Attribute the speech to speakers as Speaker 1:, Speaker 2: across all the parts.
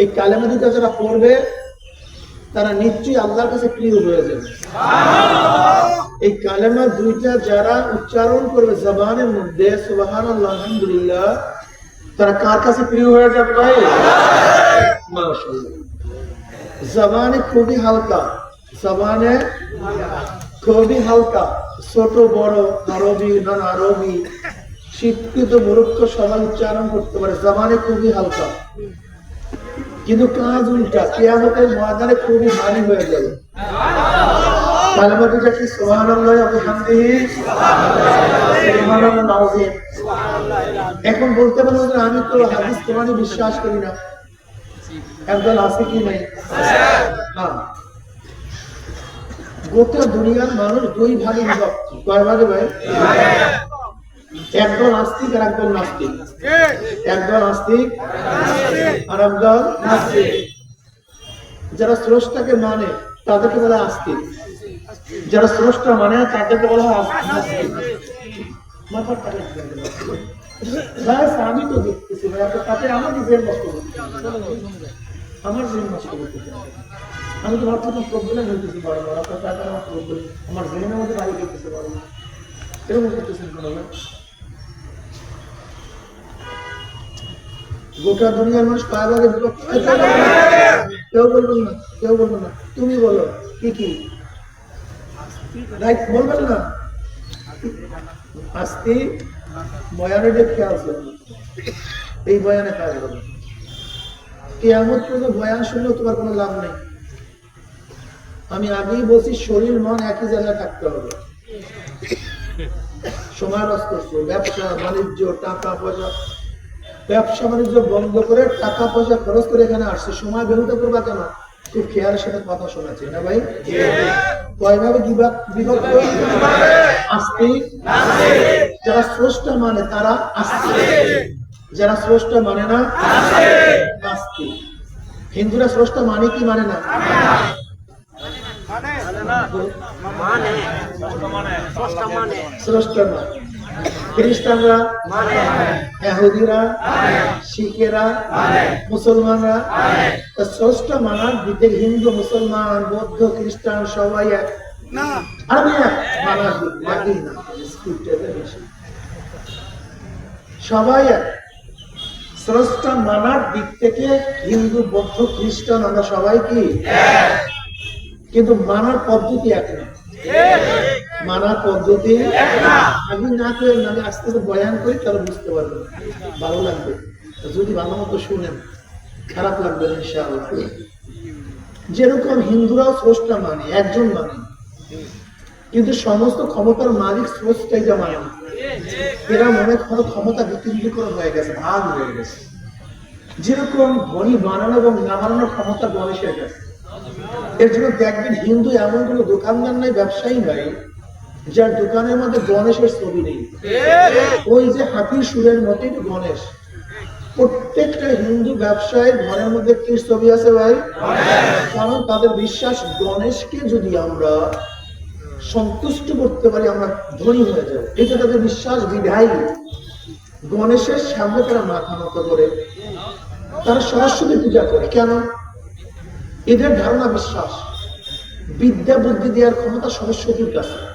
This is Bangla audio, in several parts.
Speaker 1: এই কালেমা দুটা যারা পড়বে তারা নিশ্চয়ই আল্লাহর কাছে প্রিয় হয়ে যাবে। এই কালেমা দুইটা যারা উচ্চারণ করবে জবানের মধ্যে সুবাহান আলহামদুলিল্লাহ তারা কার কাছে প্রিয় হয়ে যাবে ভাই? জবানে খুবই হালকা জবানে খুবই হালকা ছোট বড় আরবি নন আরবি শিক্ষিত মূর্খ সবাই উচ্চারণ করতে পারে। জবানে খুবই হালকা। কিন্তু কাজ উল্টা। কেয়ামতের ময়দানে খুবই ভারী হয়ে যাবে। এখন বলতে পারেন আমি তো হাদিস কোরআনে বিশ্বাস করি না। একদল আছে কি নাই? গোটা দুনিয়ার মানুষ দুই ভাগে বিভক্ত। কয় ভাগে ভাই? একদল আস্তিক আর একদল নাস্তিক। একদল আস্তিক আর একদল নাস্তিক। যারা স্রষ্টাকে মানে তাদেরকে বলা আস্তিক। যারা স্রষ্টা মানে তাদেরকে বলা হয় আমি তো দেখতেছি তাতে আমার নিজের নষ্ট করতে আমার নষ্ট করতেছে আমি তো ভাবছি প্রবলেম হইতেছি বড় বড়। আপনার টাকা আমার প্রবলেম আমার জেনের মধ্যে বাড়ি করতেছে বড় এরকম করতেছেন কোনো গোটা দুনিয়ার মানুষ ভাগে বিভক্ত কেউ বলবেন না। কেউ বলবেন না। তুমি বলো, কি কি? বলবেন না? আস্তি, বয়ানে যে খেয়াল এই বয়ানে কাজ হবে কেয়ামত পর্যন্ত বয়ান শুনলেও তোমার কোনো লাভ নেই। আমি আগেই বলছি, শরীর, মন একই জায়গায় থাকতে হবে। সময় নষ্ট ব্যবসা, বাণিজ্য, টাকা, পয়সা ব্যবসা বাণিজ্য বন্ধ করে টাকা পয়সা খরচ করে এখানে আসছে। সময় বেরোতে করবা কেন? খুব খেয়ালের সাথে কথা শোনাচ্ছে না ভাই? কয়ভাবে বিভক্ত? আস্তিক? যারা স্রষ্টা মানে তারা আস্তিক। যারা স্রষ্টা মানে না হিন্দুরা স্রষ্টা মানে কি মানে না? স্রষ্টা মানে। খ্রিস্টানরা এহুদিরা শিখেরা মুসলমানরা স্রষ্টা মানার দিকে হিন্দু মুসলমান বৌদ্ধ খ্রিস্টান সবাই এক। আমি না সবাই এক। স্রষ্টা মানার দিক থেকে হিন্দু বৌদ্ধ খ্রিস্টান আমরা সবাই কি? কিন্তু মানার পদ্ধতি এক না। মানার পদ্ধতি আমি না করে আমি আস্তে আস্তে বয়ান করি তাহলে বুঝতে পারবেন ভালো লাগবে। যদি ভালো মতো শুনেন খারাপ লাগবে ইনশাআল্লাহ। যেরকম হিন্দুরাও স্রষ্টা মানে একজন মানে। কিন্তু সমস্ত ক্ষমতার মালিক স্রষ্টাই যা মানে। এরা মনে করো ক্ষমতা বিকেন্দ্রীকরণ হয়ে গেছে ভাগ হয়ে গেছে। যেরকম ধনী বানানো এবং না বানানোর ক্ষমতা গণেশের কাছে এর জন্য দেখবেন হিন্দু এমন কোনো দোকানদার নাই ব্যবসায়ী নাই যার দোকানের মধ্যে গণেশের ছবি নেই। ওই যে হাতির সুরের মতোই তো গণেশ। প্রত্যেকটা হিন্দু ব্যবসায়ীর ঘরের মধ্যে কি ছবি আছে ভাই? কারণ তাদের বিশ্বাস, গণেশকে যদি আমরা সন্তুষ্ট করতে পারি, আমরা ধনী হয়ে যাব। এটা তাদের বিশ্বাস বিধায়ী, গণেশের সামনে তারা মাথা নত করে, তারা সরস্বতী পূজা করে। কেন? এদের ধারণা বিশ্বাস। বিদ্যা বুদ্ধি দেওয়ার ক্ষমতা সরস্বতীর কাছে।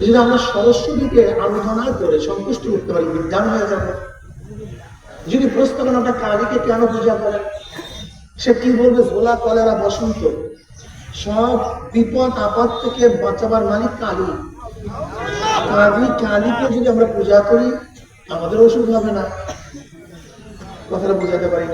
Speaker 1: যদি আমরা সরস্বতীকে আরাধনা করে সন্তুষ্ট করতে পারি বিদ্যান হয়ে যাবে। যদি আমরা কালীকে কেন পূজা করেন সে কি বলবে? ভোলা কলেরা বসন্ত। সব বিপদ, আপদ থেকে বাঁচাবার মালিক কালী কালী কালীকে যদি আমরা পূজা করি, আমাদের ওষুধ হবে না। কথাটা বোঝাতে পারি